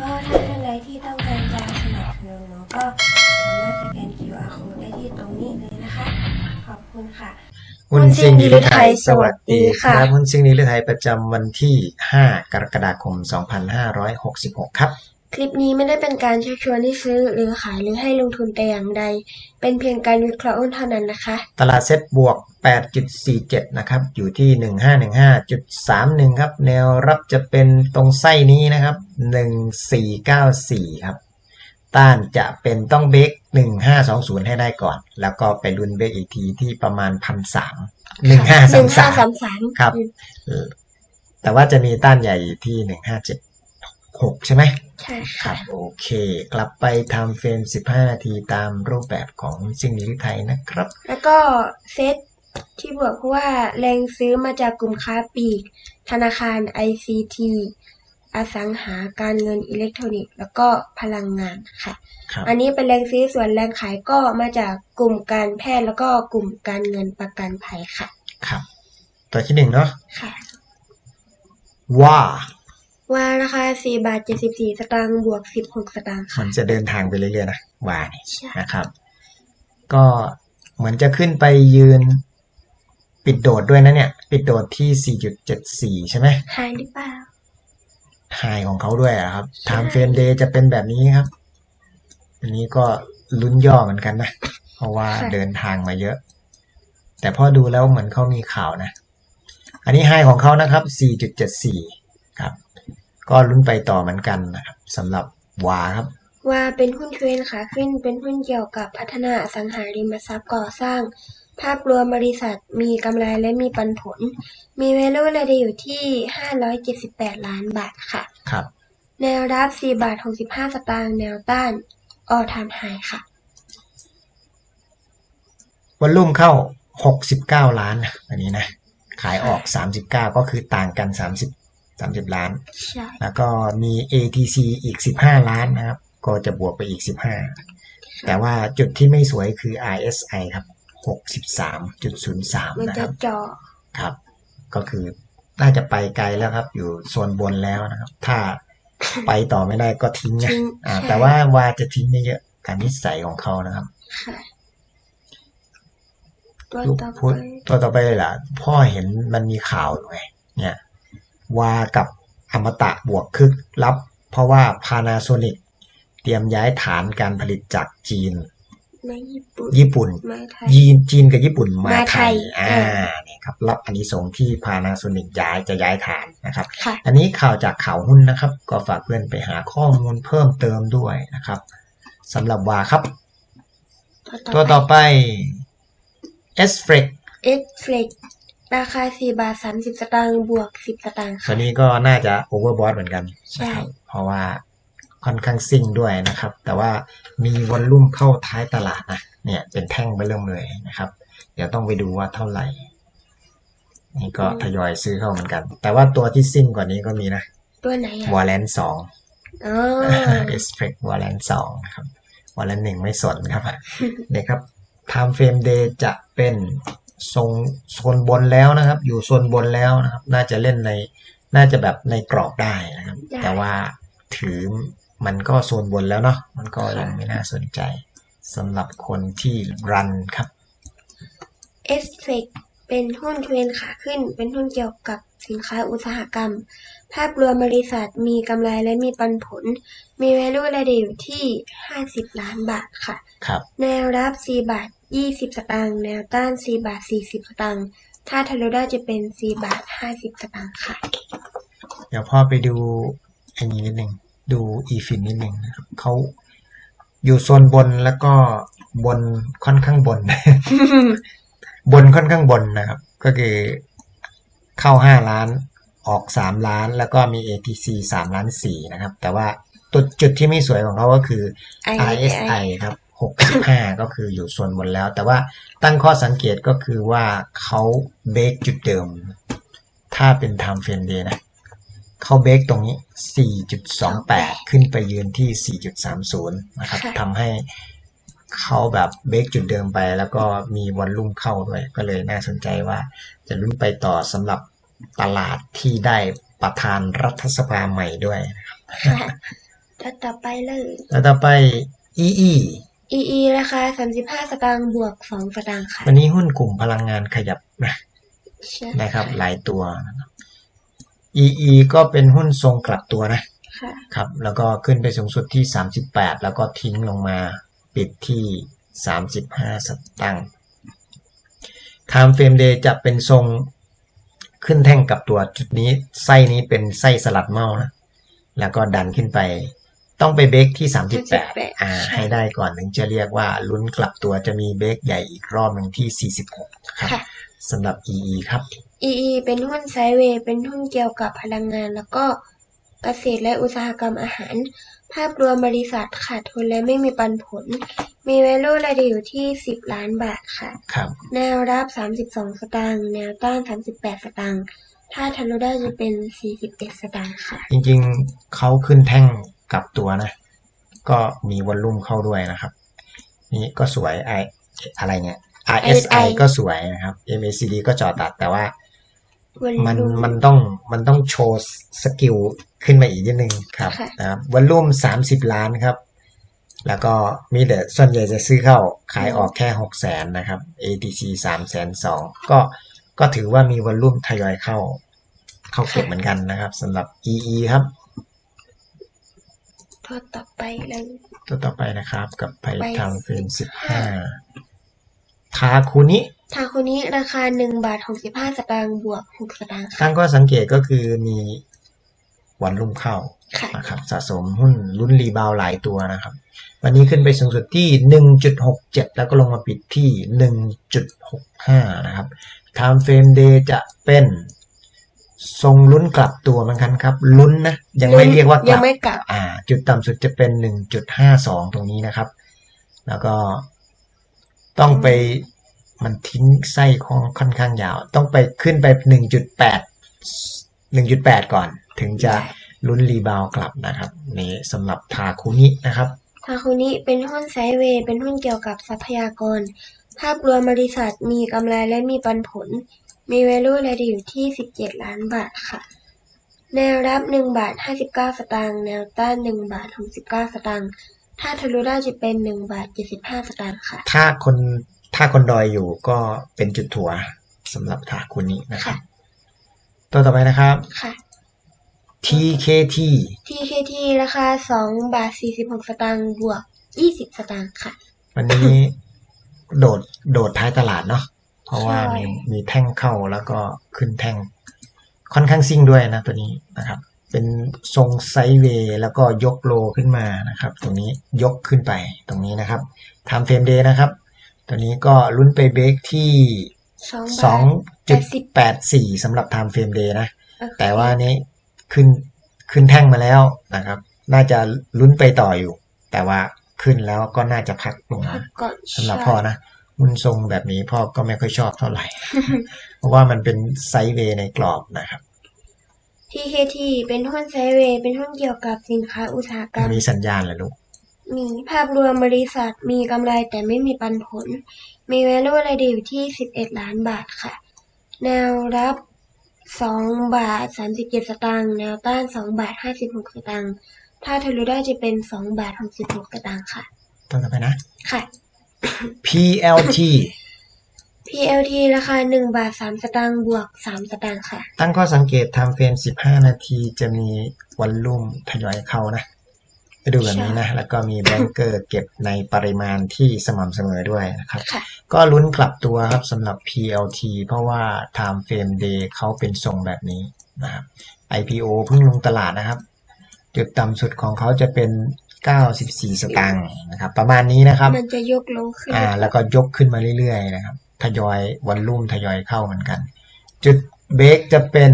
ก็ถ้าท่านใดที่ต้องการจะสนับสนุนหนูก็สามารถสแกน QR code ได้ที่ตรงนี้เลยนะคะ ขอบคุณค่ะหุ้นซิ่งนิรไทยสวัสดีครับหุ้นซิ่งนิรไทยประจำวันที่ 5 กรกฎาคม 2566 ครับคลิปนี้ไม่ได้เป็นการชักชวนให้ซื้อหรือขายหรือให้ลงทุนแต่อย่างใด เป็นเพียงการวิเคราะห์หุ้นเท่านั้นนะคะ ตลาดเซ็ตบวก 8.47 นะครับ อยู่ที่ 1515.31 ครับ แนวรับจะเป็นตรงไส้นี้นะครับ 1494 ครับ ต้านจะเป็นต้องเบรก1520 ให้ได้ก่อน แล้วก็ไปลุ้นเบรกอีกทีที่ประมาณ 1,300หนึ่งห้าสาม1533สามครับเออแต่ว่าจะมีต้านใหญ่อยู่ที่ 1576 ใช่ไหมใช่คค่ะรับ โอเค กลับไปทำเฟรม 15 นาทีตามรูปแบบของสิ่งนิรไทยนะครับ แล้วก็เซต ที่บวกเพราะว่าแรงซื้อมาจากกลุ่มค้าปลีก ธนาคาร ICT อสังหาการเงินอิเล็กทรอนิกส์ แล้วก็พลังงานค่ะครับอันนี้เป็นแรงซื้อส่วนแรงขายก็มาจากกลุ่มการแพทย์แล้วก็กลุ่มการเงินประกันภัยค่ะ ครับ ตัวที่หนึ่งเนาะค่ะ ว่าว่าราคา4บาท74สตางค์บวก16สตางค์มัค่ะนจะเดินทางไปเรื่อยๆนะว่าเนี่ยใช่นะครับ ก็เหมือนจะขึ้นไปยืน ปิดโดดด้วยนะเนี่ย ปิดโดดที่ 4.74 ใช่ไหมหายหรือเปล่าไฮของเขาด้วยอะครับใช่ Time Frame Day จะเป็นแบบนี้ครับ อันนี้ก็ลุ้นย่อเหมือนกันนะ เพราะว่าเดินทางมาเยอะ แต่พอดูแล้วเหมือนเขามีข่าวนะ อันนี้ไฮของเขานะครับ 4.74 ครับ ก็ลุ้นไปต่อเหมือนกันนะครับสำหรับวาครับว่าเป็นหุ้นเทรนค่ะขึ้นเป็นหุ้นเกี่ยวกับพัฒนาอสังหาริมทรัพย์ก่อสร้าง ภาพรวมบริษัทมีกำไรและมีปันผล มี value รายได้อยู่ที่ 578 ล้านบาทค่ะ ครับ แนวรับ4บาท65 สตางค์แนวต้าน all time high ค่ะ วันลุ่มเข้า 69 ล้านนะอันนี้นะ ขายออก 39 ก็คือต่างกัน 30 30 ล้าน ใช่ แล้วก็มี ATC อีก 15 ล้านนะครับ ก็จะบวกไปอีก 15 แต่ว่าจุดที่ไม่สวยคือ RSI ครับ 63.03 มันนะคจะรับ เจาะครับ ก็คือน่าจะไปไกลแล้วครับ อยู่โซนบนแล้วนะครับ ถ้าไปต่อไม่ได้ก็ทิ้งนะทิ้งอ่าใช่แต่ว่าวาจะทิ้งไม่เยอะการนิสัยของเขานะครับ ค่ะตัวลูกต่อพูดไปตัวต่อไปเลยล่ะ พ่อเห็นมันมีข่าวอยู่ไงเนี่ย วากับอมตะบวกคึกรับ เพราะว่า Panasonic เตรียมย้ายฐานการผลิตจากจีน ไม่ญี่ปุ่น ญี่ปุ่นไม่ไทย ยีนจีนกับญี่ปุ่นมามาไทไทยย อ่าเออเนี่ยครับรับอันนี้ส่งส์ที่ Panasonic ย้ายจะย้ายฐานนะครับ ค่ะ อันนี้ข่าวจากข่าวหุ้นนะครับ ก็ฝากเพื่อนไปหาข้อมูลเพิ่มเติมด้วยนะครับสำหรับวาครับ ตัวต่อไป s f r e x เอ็กเฟลกราคา4บาท30สตางค์บวก10สตางค์ตัวค่ะนี้ก็น่าจะโอเวอร์บอทเหมือนกันใช่นะครับเพราะว่า ค่อนข้างซิ่งด้วยนะครับ แต่ว่ามีวอลลุ่มเข้าท้ายตลาดนะเนี่ยเป็นแท่งไปเริ่มเลยนะครับ เดี๋ยวต้องไปดูว่าเท่าไหร่ นี่ก็ทยอยซื้อเข้าเหมือนกัน แต่ว่าตัวที่ซิ่งกว่านี้ก็มีนะ ตัวไหนอะวอลเลนสองอ๋อเอสเ c กวอลเลนสองนะครับวอลเลนหนึ่งไม่สนครับเนี่ยครับ time frame day จะเป็นทรงโซนบนแล้วนะครับ อยู่โซนบนแล้วนะครับ น่าจะเล่นในน่าจะแบบในกรอบได้นะครับได้แต่ว่าถือ มันก็โซนบนแล้วเนาะมันก็ยังไม่น่าสนใจสำหรับคนที่รันครับเอสเฟกเป็นหุ้นเทรนขาขึ้น เป็นหุ้นเกี่ยวกับสินค้าอุตสาหกรรม ภาพรวมบริษัทมีกำไรและมีปันผล มี value รายได้อยู่ที่ 50 ล้านบาทค่ะครับแนวรับ 4 บาท 20 สตางค์แนวต้าน 4 บาท 40 สตางค์ถ้าทะลุได้จะเป็น 4 บาท 50 สตางค์ค่ะ เดี๋ยวพ่อไปดูอันนี้นิดหนึ่ง ดูอีฟินนิดหนึ่งนะครับเขาอยู่โซนบนแล้วก็บนค่อนข้างบน บนค่อนข้างบนนะครับ ก็คือเข้าห้าล้านออกสามล้าน แล้วก็มี ATC สามล้านสี่นะครับ แต่ว่าตัวจุดที่ไม่สวยของเขาก็คือ RSI ครับหกสิบห้าก็คืออยู่ส่วนบนแล้ว แต่ว่าตั้งข้อสังเกตก็คือว่าเขาเบรกจุดเดิม ถ้าเป็น time frame day นะ เขาเบรกตรงนี้ 4.28 ขึ้นไปยืนที่ 4.30 นะครับค่ะทำให้เขาแบบเบรกจุดเดิมไปแล้วก็มีวอลลุ่มเข้าด้วย ก็เลยน่าสนใจว่าจะลุ้นไปต่อสำหรับตลาดที่ได้ประธานรัฐสภาใหม่ด้วยค่ะตัวต่อไปเลยแล้วต่อไป EE EE ราคา35 สตางค์บวก 2 สตางค์ค่ะ วันนี้หุ้นกลุ่มพลังงานขยับนะใช่นะครับ หลายตัวนะครับ EE ก็เป็นหุ้นทรงกลับตัวนะค่ะครับ แล้วก็ขึ้นไปสูงสุดที่ 38 แล้วก็ทิ้งลงมาปิดที่ 35 สตางค์ Time Frame Day จะเป็นทรงขึ้นแท่งกับตัวจุดนี้ไส้นี้เป็นไส้สลัดเมานะแล้วก็ดันขึ้นไปต้องไปเบรกที่ 38อ่าให้ได้ก่อนถึงจะเรียกว่าลุ้นกลับตัวจะมีเบรกใหญ่อีกรอบหนึ่งที่ 46ครับค่ะ สำหรับ EE ครับ EE เป็นหุ้นไซด์เวย์ เป็นหุ้นเกี่ยวกับพลังงาน แล้วก็เกษตรและอุตสาหกรรมอาหาร ภาพรวมบริษัทขาดทุนและไม่มีปันผล มี value รายเดีอยู่ที่ 10 ล้านบาทค่ะ ครับ แนวรับ 32 สตางค์ แนวต้าน 38 สตางค์ ถ้าทะลุได้จะเป็น 41 สตางค์ค่ะ จริงๆเขาขึ้นแท่งกลับตัวนะ ก็มีวอลลุ่มเข้าด้วยนะครับ นี่ก็สวยไออะไรเนี่ย RSI RSI ก็สวยนะครับ MACD ก็จอตัดแต่ว่า volume มันมันต้องมันต้องโชว์สกิลขึ้นมาอีกนิดนึงครับค่ะนะครับวอลลุ่ม30ล้านครับ แล้วก็มีแต่ส่วนใหญ่จะซื้อเข้าขายออกแค่6แสนนะครับ ATC 3แสน2ก็ก็ถือว่ามีวอลลุ่มทยอยเข้า เข้าเก็บเหมือนกันนะครับสำหรับ EE ครับตัวต่อไปเลยตัวต่อไปนะครับ กับไพไปทางเฟรนสิบห้า ทาคุนิ ทาคุนี้ราคา1บาท65สตางค์บวก6สตางค์ค่ะ ตั้งก็สังเกตก็คือมีวันรุ่มเข้าค่ะ นะครับ สะสมหุ้นรุ่นรีบาวหลายตัวนะครับ วันนี้ขึ้นไปสูงสุดที่หนึ่งจุดหกเจ็ดแล้วก็ลงมาปิดที่หนึ่งจุดหกห้านะครับ Time Frame Day จะเป็นทรงลุ้นกลับตัวเหมือนกันครับ ลุ้นนะ ยังไม่เรียกว่ากยัลังบไม่กลับ อ่า จุดต่ำสุดจะเป็นหนึ่งจุดห้าสองตรงนี้นะครับ แล้วก็ ต้องไปมันทิ้งไส้ของค่อนข้างยาว ต้องไปขึ้นไปหนึ่งจุดแปดหนึ่งจุดแปดก่อน ถึงจะลุ้นรีบาวกลับนะครับนี่สำหรับทาคุนินะครับทาคุนี้เป็นหุ้นไซด์เวย์เป็นหุ้นเกี่ยวกับทรัพยากร ภาพรวมบริษัทมีกำไรและมีปันผล มี value รายเดียวอยู่ที่ 17 ล้านบาทค่ะ แนวรับ 1 บาท 59 สตางค์แนวต้าน 1 บาท 69 สตางค์ ถ้าทะลุได้จะเป็น1บาท75สตางค์ค่ะ ถ้าคนถ้าคนดอยอยู่ก็เป็นจุดถัวสำหรับทาคุนินะครับ ตัวต่อไปนะครับ ค่ะ TKT TKT ราคา2บาท46สตางค์บวก20สตางค์ค่ะ วันนี้โดดโดดท้ายตลาดเนาะเพราะว่าใช่มีมีแท่งเข้าแล้วก็ขึ้นแท่งค่อนข้างซิ่งด้วยนะตัวนี้นะครับ เป็นทรงไซด์เวย์แล้วก็ยกโลขึ้นมานะครับ ตรงนี้ยกขึ้นไปตรงนี้นะครับทำเฟรมเดย์นะครับ ตัวนี้ก็ลุ้นไปเบรกที่2สอบางทจุดแปดสี่สำหรับ time frame day นะโอเคแต่ว่านี้ขึ้นขึ้นแท่งมาแล้วนะครับ น่าจะลุ้นไปต่ออยู่ แต่ว่าขึ้นแล้วก็น่าจะพักลงพัมากก่อนสำหรับพ่อนะหุ้นทรงแบบนี้พ่อก็ไม่ค่อยชอบเท่าไหร่ เพราะว่ามันเป็นไซด์เวย์ในกรอบนะครับ TKT เป็นหุ้นไซด์เวย์เป็นหุ้นเกี่ยวกับสินค้าอุตสาหกรรม มีสัญญาณเหรอลูก มีภาพรวมบริษัทมีกำไรแต่ไม่มีปันผล มี value รายเดียวอยู่ที่ 11 ล้านบาทค่ะ แนวรับ 2 บาท 37 สตางค์แนวต้าน 2 บาท 56 สตางค์ถ้าทะลุได้จะเป็น 2 บาท 66 สตางค์ค่ะต้นต่อไปนะ ค่ะ PLT PLT ราคา1บาท3สตางค์บวก3สตางค์ค่ะ ตั้งข้อสังเกตทำเฟรม15 นาทีจะมีวันลุ่มทยอยเข้านะ ไปดูแบบนี้นะ แล้วก็มีแบงเกอร์เก็บในปริมาณที่สม่ำเสมอด้วยนะครับ ค่ะ ก็ลุ้นกลับตัวครับสำหรับ PLT เพราะว่า Time Frame Day เขาเป็นทรงแบบนี้นะครับ IPO เพิ่งลงตลาดนะครับ จุดต่ำสุดของเขาจะเป็น 94 สตางค์นะครับ ประมาณนี้นะครับ มันจะยกลงขึ้น อ่า แล้วก็ยกขึ้นมาเรื่อยๆนะครับ ทยอยวันรุ่มทยอยเข้าเหมือนกัน จุดเบรกจะเป็น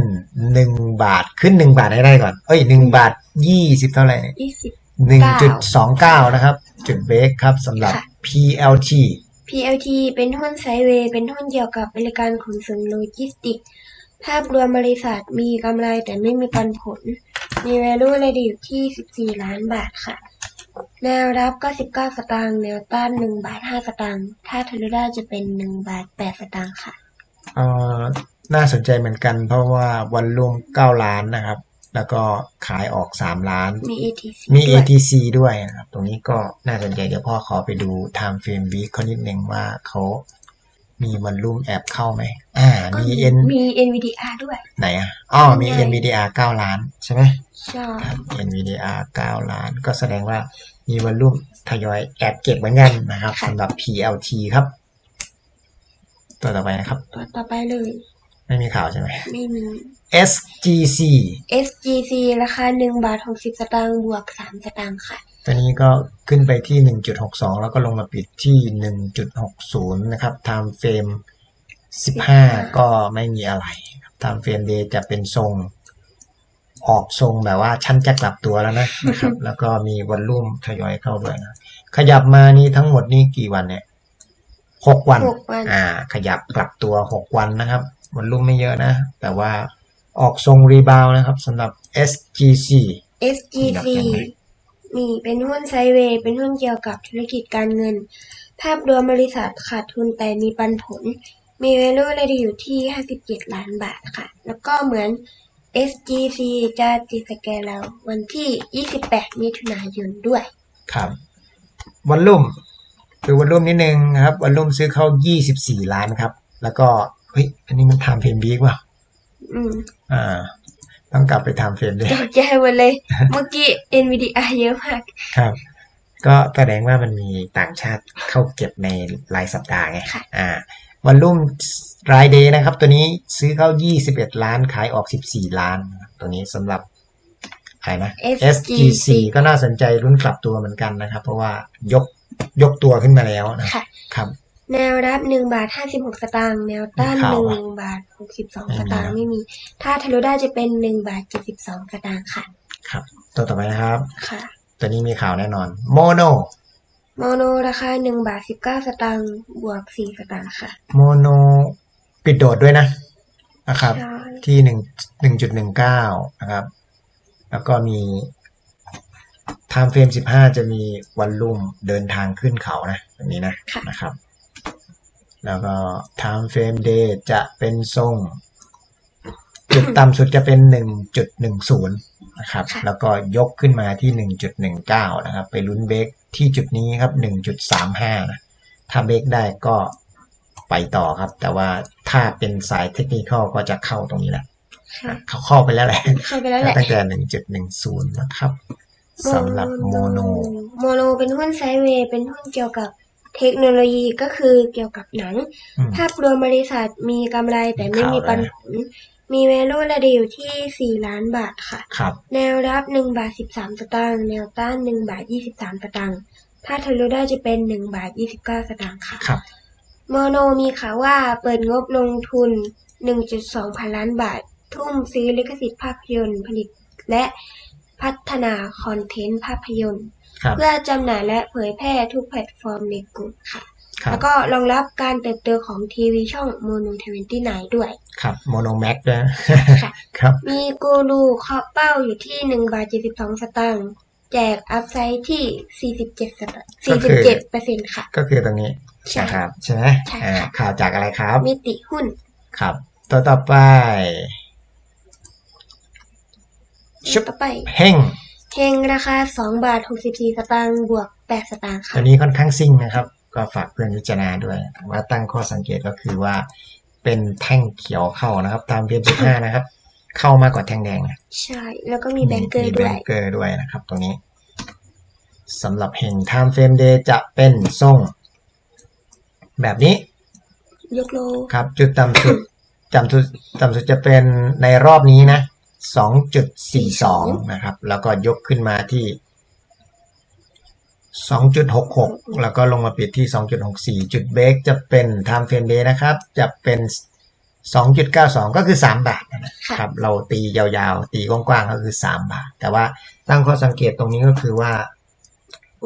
หนึ่งบาทขึ้นหนึ่งบาทให้ได้ก่อน เอ้ยหนึ่งบาทยี่สิบเท่าไหร่20หนึ่งจุดสองเก้านะครับ จุดเบรกครับสำหรับค่ะ PLT PLT เป็นหุ้นไซด์เวย์เป็นหุ้นเกี่ยวกับบริการขนส่งโลจิสติกส์ภาพรวมบริษัทมีกำไรแต่ไม่มีปันผล มี value รายเดียวอยู่ที่ 14 ล้านบาทค่ะ แนวรับ99สตางค์ แนวต้าน 1 บาท 5 สตางค์ ถ้าทะลุได้จะเป็น 1 บาท 8 สตางค์ค่ะ เอ่อ น่าสนใจเหมือนกันเพราะว่าวันรวมเก้าล้านนะครับ แล้วก็ขายออกสามล้าน มี ATC มี ด้วย ATC ด้วยนะครับ ตรงนี้ก็น่าสนใจเดี๋ยวพ่อขอไปดู time frame week เขานิดนึงว่าเขา มีวันรุ่มแอบเข้าไหม อ่า ก็มีมี N มี NVDR ด้วย ไหนอะอ๋อมีใช่ NVDR 9 ล้านใช่ไหมใช่ ครับ NVDR 9 ล้าน ก็แสดงว่ามีวันรุ่มทยอยแอบเก็บเหมือนกันนะครับสำหรับ PLT ครับ ตัวต่อไปนะครับ ตัวต่อไปเลย ไม่มีข่าวใช่ไหม ไม่มี SGC SGC ราคา1บาท60สตางค์บวก3สตางค์ค่ะ ตัวนี้ก็ขึ้นไปที่ 1.62 แล้วก็ลงมาปิดที่ 1.60 นะครับ time frame 15 ก็ไม่มีอะไรครับ time frame day จะเป็นทรง ออกทรงแบบว่าชั้นจะกลับตัวแล้วนะนะครับ แล้วก็มีวันรุ่มทยอยเข้าด้วยนะ ขยับมานี่ทั้งหมดนี่กี่วันเนี่ยหกวัน หกวัน อ่า ขยับกลับตัวหกวันนะครับ วันรุ่มไม่เยอะนะ แต่ว่าออกทรงรีบาวนะครับสำหรับ SGC SGC มีเป็นหุ้นไซเวย์เป็นหุ้นเกี่ยวกับธุรกิจการเงิน ภาพรวมบริษัทขาดทุนแต่มีปันผล มี value รายได้อยู่ที่ 57 ล้านบาทค่ะ แล้วก็เหมือน SGC จะติดสแกนแล้ววันที่ 28 มิถุนายนด้วย ครับ วันลุ่มดูวันลุ่มนิดนึงครับ วันลุ่มซื้อเข้า 24 ล้านครับ แล้วก็ เฮ้ย อันนี้มันทำเฟรมบีกว่าอืมอ่า ต้องกลับไปทำเฟรมด้วยตกใจหมดเลย เมื่อกี้ NVDR เยอะมาก ครับ ก็แสดงว่ามันมีต่างชาติเข้าเก็บในรายสัปดาห์ไงค่ะอ่า วันลุ่มรายเดย์นะครับ ตัวนี้ซื้อเข้า 21 ล้าน ขายออก 14 ล้านนะครับตัวนี้สำหรับอะไรนะ SGC ก็น่าสนใจรุ่นกลับตัวเหมือนกันนะครับ เพราะว่ายกยกตัวขึ้นมาแล้วนะค่ะครับ แนวรับหนึ่งบาทห้าสิบหกสตางค์แนวต้านมีหข่าวนึ่ปะงบาทหกสิบสองไม่มีสตางค์นะไม่มี ถ้าทะลุได้จะเป็นหนึ่งบาทเจ็ดสิบสองสตางค์ค่ะ ครับ ตัวต่อไปนะครับ ค่ะ ตัวนี้มีข่าวแน่นอน โมโน โมโนราคาหนึ่งบาทสิบเก้าสตางค์บวกสี่สตางค์ค่ะ โมโนปิดโดดด้วยนะนะครับใช่ที่หนึ่งหนึ่งจุดหนึ่งเก้านะครับ แล้วก็มี time frame สิบห้าจะมีวันลุ่มเดินทางขึ้นเขานะแบบนี้นะค่ะนะครับ แล้วก็ time frame day จะเป็นทรง จุดต่ำสุดจะเป็นหนึ่งจุดหนึ่งศูนย์นะครับค่ะแล้วก็ยกขึ้นมาที่หนึ่งจุดหนึ่งเก้านะครับ ไปลุ้นเบรกที่จุดนี้ครับหนึ่งจุดสามห้านะถ้าเบรกได้ก็ไปต่อครับ แต่ว่าถ้าเป็นสายเทคนิคก็จะเข้าตรงนี้แหละค่ะเขาเข้าไปแล้วแหละเข้าไปแล้วแหละตั้งแต่หนึ่งจุดหนึ่งศูนย์นะครับสำหรับโมโน โมโนเป็นหุ้นไซด์เวย์เป็นหุ้นเกี่ยวกับ เทคโนโลยีก็คือเกี่ยวกับหนังอืมภาพรวมบริษัทมีกำไรแต่ไม่มีปันผล มี value รายได้อยู่ที่ 4 ล้านบาทค่ะครับแนวรับ 1 บาท 13 สตางค์ แนวต้าน 1 บาท 23 สตางค์ ถ้าทะลุได้จะเป็น 1 บาท 29 สตางค์ค่ะครับโมโนมีข่าวว่าเปิดงบลงทุน 1.2 พันล้านบาท ทุ่มซื้อลิขสิทธิ์ภาพยนตร์ผลิตและพัฒนาคอนเทนต์ภาพยนตร์ครับ เพื่อจำหน่ายและเผยแพร่ทุกแพลตฟอร์มในกลุ่มค่ะครัแล้บวก็รองรับการเติบโตของทีวีช่องโมโนทเวนตี้ไนด้วย ครับโมโนแม็กด้วยนะค่ะครับ มีกูรูเคาะเป้าอยู่ที่หนึ่งบาทเจ็ดสิบสองสตางค์แจกอัพไซด์ที่สี่สิบเจ็ดสตางค์สี่สิบเจ็ดเปอร์เซ็นต์ค่ะ ก็คือตรงนี้ใช่นะครับใช่ไหมใช่อ่าค่ะข่าวจากอะไรครับ มิติหุ้น ครับตัวต่อไปชุบต่อไปเฮ่ง เฮงราคาสองบาทหกสิบสี่สตางค์บวกแปดสตางค์ตัค่ะวนี้ค่อนข้างซิ่งนะครับ ก็ฝากเพื่อนพิจารณาด้วยว่าตั้งข้อสังเกตก็คือว่า เป็นแท่งเขียวเข้านะครับ ตามเพียสิบห้านะครับ เข้ามากกว่าแท่งแดงนะใช่ แล้วก็มีแบงเกอร์มีด้แบวย งเกอร์ด้วยนะครับ ตรงนี้สำหรับเฮง time frame day จะเป็นทรงแบบนี้ ยกโล ครับจุดต่ำสุด ต่ำสุดต่ำสุดจะเป็นในรอบนี้นะ 2.42 นะครับ แล้วก็ยกขึ้นมาที่ 2.66 แล้วก็ลงมาปิดที่ 2.64 จุดเบรกจะเป็น time frame day นะครับ จะเป็น 2.92 ก็คือ 3 บาทนะค่ะครับ เราตียาวๆ ตีกว้างๆ ก็คือ 3 บาท แต่ว่าตั้งข้อสังเกตตรงนี้ก็คือว่า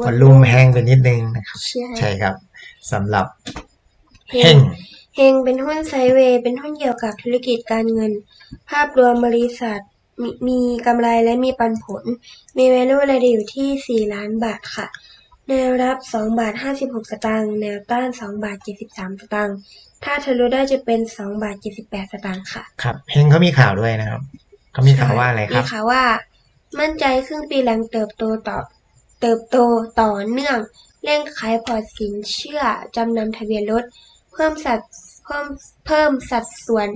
วันลุ่มแห้งไปนิดนึงนะครับ ใช่ใช่ครับสำหรับเฮเฮงง เฮงเป็นหุ้นไซด์เวย์ เป็นหุ้นเกี่ยวกับธุรกิจการเงิน ภาพรวมบริษัทมมีกำไรและมีปันผล มี value รายได้อยู่ที่ 4 ล้านบาทค่ะ แนวรับ 2 บาท 56 สตางค์ แนวต้าน 2 บาท 73 สตางค์ ถ้าทะลุได้จะเป็น 2 บาท 78 สตางค์ค่ะ ครับ เฮงเขามีข่าวด้วยนะครับ เขามีข่าวว่าอะไรครับ มีข่าวว่า มั่นใจครึ่งปีหลังเติบโตต่อ เติบโตต่อเนื่อง เร่งขายพอร์ตสินเชื่อจำนำทะเบียนรถ เพิ่มสัดเพิ่มเพิ่มสัดส่วน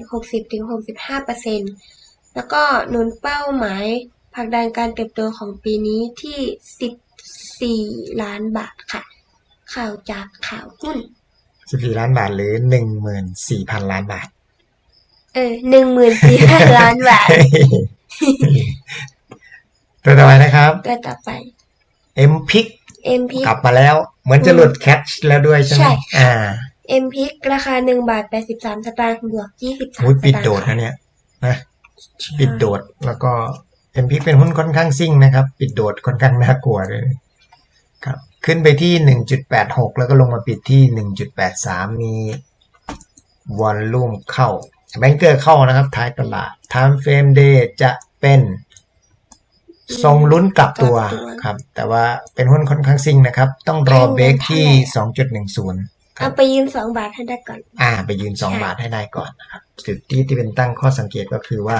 60-65%แล้วก็หนุนเป้าหมายผลักดันการเติบโตของปีนี้ที่ 14 ล้านบาทค่ะ ข่าวจากข่าวหุ้น 14 ล้านบาทหรือ 14,000 ล้านบาท เออหนึ่งหมื่นสี่พันล้านบาท ตัวต่อไปนะครับ ตัวต่อไป M Pick MP กลับมาแล้ว เหมือนจะหลุดแคชแล้วด้วยใช่ไหมใช่อ่า MP ราคาหนึ่งบาทแปดสิบสามสตางค์บวกยี่สิบสามหุ้ยสปิดตางโดดค์นะเนี่ยนะปิดโดดแล้วก็ M Pick เป็นหุ้นค่อนข้างซิ่งนะครับ ปิดโดดค่อนข้างน่ากลัวเลยครับ ขึ้นไปที่1.86แล้วก็ลงมาปิดที่1.83มีวอลลุ่มเข้าแบงเกอร์เข้านะครับ ท้ายตลาด Time Frame Day จะเป็นทรงลุ้นกลับตัวครับ แต่ว่าเป็นหุ้นค่อนข้างซิ่งนะครับ ต้องรอเบรกที่ 2.10 เอาไปยืมสองบาทให้ได้ก่อน อ่า ไปยืน2บาทให้ได้ก่อนนะครับจุดที่ที่เป็นตั้งข้อสังเกตก็คือว่า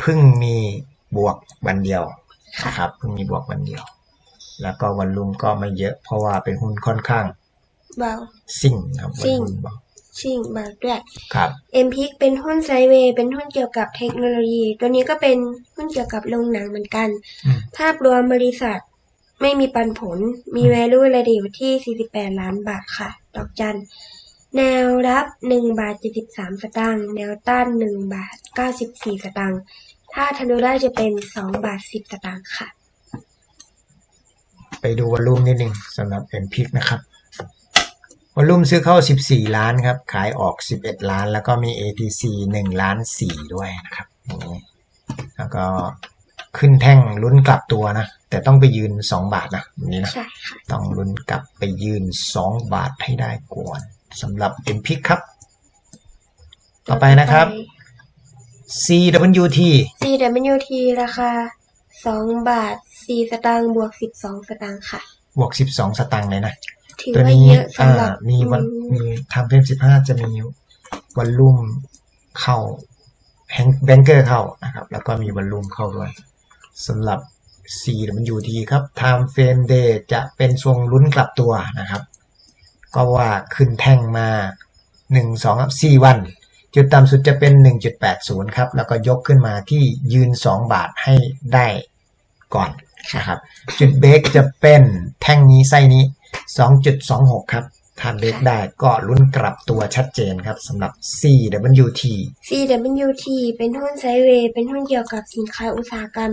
เพิ่งมีบวกวันเดียวนะครับเพิ่งมีบวกวันเดียว แล้วก็วันลุ่มก็ไม่เยอะ เพราะว่าเป็นหุ้นค่อนข้างเบาซิ่งครับวันซิ่งลุ่มบอกชิ่งเบาด้วยครับ M p เป็นหุ้นไซด์เวย์เป็นหุ้นเกี่ยวกับเทคโนโลยี ตัวนี้ก็เป็นหุ้นเกี่ยวกับโรงหนังเหมือนกันอืมภาพรวมบริษัท ไม่มีปันผล มี value ระดิวที่ 48 ล้านบาทค่ะ ดอกจัน แนวรับ 1 บาท 73 สตางค์ แนวต้าน 1 บาท 94 สตางค์ ถ้าทะลุได้จะเป็น 2 บาท 10 สตางค์ค่ะ ไปดูวอลลุ่มนิดนึงสำหรับ m p i c นะครับวอลลุ่มซื้อเข้า 14 ล้านครับ ขายออก 11 ล้าน แล้วก็มี ATC 1 ล้าน 4 ด้วยนะครับนี้แล้วก็ขึ้นแท่งลุ้นกลับตัวนะ แต่ต้องไปยืน2บาทนะอย่างนี้นะ ใช่ค่ะ ต้องลุ้นกลับไปยืน2บาทให้ได้ก่อนสำหรับ m p i c ครับ ต่อไปนะครับ CWT CWT ราคา2บาท4สตางค์บวก12สตางค์ค่ะ บวก12สตางค์เลยนะ ถือตัวว่านี้เยอะอ่าสำหรับมีวันอืมมีทำเฟรมสิบห้าจะมีวันลุ่มเข้าแฮงแบงเกอร์เข้านะครับ แล้วก็มีวันลุ่มเข้าด้วยสำหรับ CWT ครับ Time Frame Day จะเป็นช่วงลุ้นกลับตัวนะครับ ก็ว่าขึ้นแท่งมา 1 2ครับ4วัน จุดต่ำสุดจะเป็น 1.80 ครับ แล้วก็ยกขึ้นมาที่ยืน 2 บาทให้ได้ก่อนนะครับ จุดเบรกจะเป็นแท่งนี้ไส้นี้ 2.26 ครับถ้าเบรกได้ก็ลุ้นกลับตัวชัดเจนครับสำหรับ CWT CWT เป็นหุ้นไซเวย์เป็นหุ้นเกี่ยวกับสินค้าอุตสาหกรรม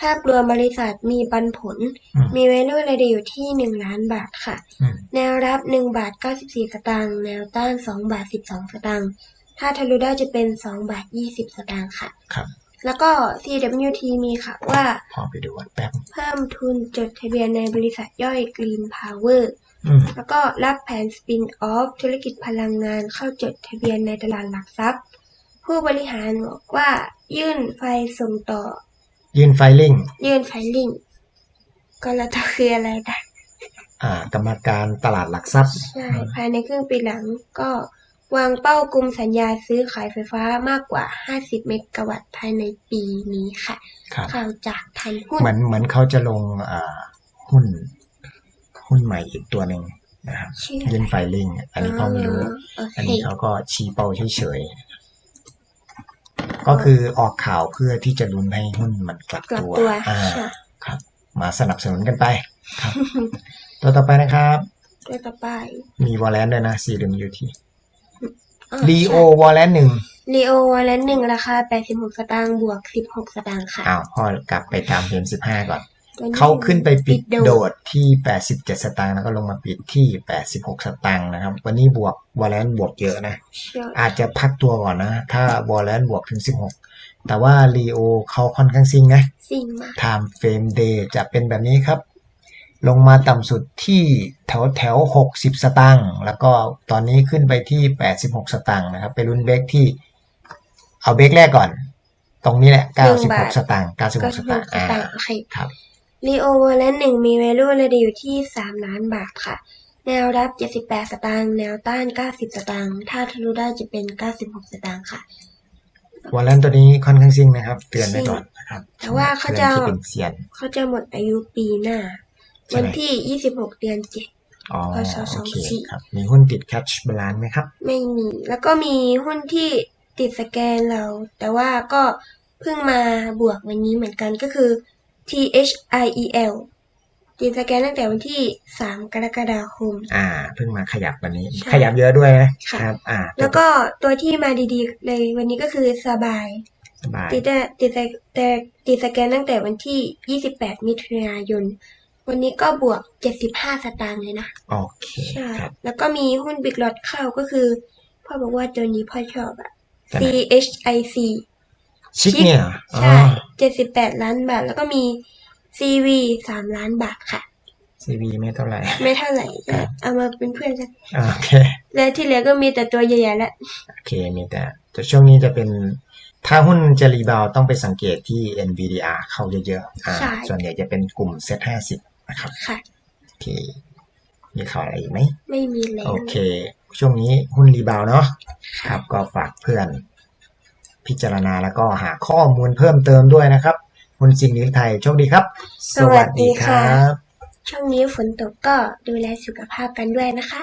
ภาพรวมบริษัทมีปันผลอืมมี value ระดิวที่1ล้านบาทค่ะอืมแนวรับ1บาท94สตางค์แนวต้าน2บาท12สตางค์ถ้าทะลุได้จะเป็น2บาท20สตางค์ค่ะ ครับ แล้วก็ CWT มีค่ะว่าพอไปดูกันแป๊บเพิ่มทุนจดทะเบียนในบริษัทย่อย Green Power อืมแล้วก็รับแผนสปินออฟธุรกิจพลังงานเข้าจดทะเบียนในตลาดหลักทรัพย์ ผู้บริหารบอกว่ายื่นไฟล์ส่งต่อ ยื่นไฟลิ่ง ยื่นไฟลิ่งก็แล้วแต่คืออะไรนะอ่ากรรมการตลาดหลักทรัพย์ ใช่ภายในครึ่งปีหลังก็วางเป้ากลุ่มสัญญาซื้อขายไฟฟ้ามากกว่า 50 เมกะวัตต์ภายในปีนี้ค่ะครับ ข่าวจากไทยหุ้นเหมือนเหมือนเขาจะลงอ่าหุ้น หุ้นใหม่อีกตัวหนึ่งนะครับชื่ออะไรยื่นไฟลิ่ง อันนี้เขาไม่รู้โออันเค นี้เขาก็ชี้เป้าเฉยๆ ก็คือออกข่าวเพื่อที่จะลุ้นให้หุ้นมันกลับกลับตัวตัวอ่าค่ะ ครับ มาสนับสนุนกันไปครับ ตัวต่อไปนะครับ ตัวต่อไปมีวอลเลนด้วยนะ CWT อ่าลีโอใช่วอลเลนหนึ่ง ลีโอวอลเลนหนึ่งราคา 86 สตางค์บวก 16 สตางค์ค่ะ อ้าวพ่อกลับไปตามเกมสิบห้าก่อนตัวนี้ เขาขึ้นไปปิดโดโดดดที่ 87 สตางค์แล้วก็ลงมาปิดที่ 86 สตางค์นะครับ วันนี้บวกวอลเลนบวกเยอะนะเชื่ออาจจะพักตัวก่อนนะ ถ้าวอลเลนบวกถึง 16 แต่ว่าลีโอเขาค่อนข้างซิงนะสิ่งมาก Time Frame Day จะเป็นแบบนี้ครับ ลงมาต่ำสุดที่แถวแถว 60 สตางค์แล้วก็ตอนนี้ขึ้นไปที่ 86 สตางค์นะครับ ไปลุ้นเบรกที่เอาเบรกแรกก่อน ตรงนี้แหละ 96 สตางค์ก็96สถูตากงสค์ตาอ่างค์โอเคครับ ลีโอวอลเลนหนึ่งมี value ระดิวที่ 3 ล้านบาทค่ะ แนวรับ 78 สตางค์ แนวต้าน 90 สตางค์ ถ้าทะลุได้จะเป็น 96 สตางค์ค่ะ วอลเลนตัวนี้ค่อนข้างซิ่งนะครับ เตือนไว้ก่อนนะครับแต่ว่าเขาจะพื่อนที่เป็นเซียนเขาจะหมดอายุปีหน้าใช่วันที่ 26 เดือนอ๋อพศโอเค24ครับ มีหุ้นติด Catch Balance ไหมครับ7ไม่มี แล้วก็มีหุ้นที่ติดสแกนเรา แต่ว่าก็เพิ่งมาบวกวันนี้เหมือนกันก็คือ THIEL ติดสแกนตั้งแต่วันที่ 3 กรกฎาคม อ่า เพิ่งมาขยับวันนี้ใช่ขยับเยอะด้วยนะค่ะ ครับ อ่าแล้วก็ตัวที่มาดีๆเลยวันนี้ก็คือสบาย สบายติดแต่ติดแต่แต่ติดสแกนตั้งแต่วันที่ 28 มิถุนายน วันนี้ก็บวก 75 สตางค์เลยนะ โอเคใช่ ครับ แล้วก็มีหุ้นบิ๊กลอตเข้าก็คือ พ่อบอกว่าตัวนี้พ่อชอบอะ ตัวไหน CHIC ชิคเนี่ยเหรออ๋อใช่78ล้านบาท แล้วก็มี CV 3ล้านบาทค่ะ CV ไม่เท่าไหร่ ไม่เท่าไหร่ครัจะบเอามาเป็นเพื่อนกันโอเค แล้วที่เหลือก็มีแต่ตัวใหญ่ๆแล้วโอเคมีแต่แต่ช่วงนี้จะเป็นถ้าหุ้นจะรีบาวด์ต้องไปสังเกตที่ NVDR เข้าเยอะๆอ่าใช่ส่วนใหญ่จะเป็นกลุ่ม Set 50นะครับค่ะโอเคมีข่าวอะไรอีกไหม ไม่มีแล้ว โอเค ช่วงนี้หุ้นรีบาวด์เนาะครับก็ฝากเพื่อน พิจารณาแล้วก็หาข้อมูลเพิ่มเติมด้วยนะครับหุ้นซิงนิลไทยโชคดีครับ สวัสดีค่ะรับ ช่วงนี้ฝนตกก็ดูแลสุขภาพกันด้วยนะคะ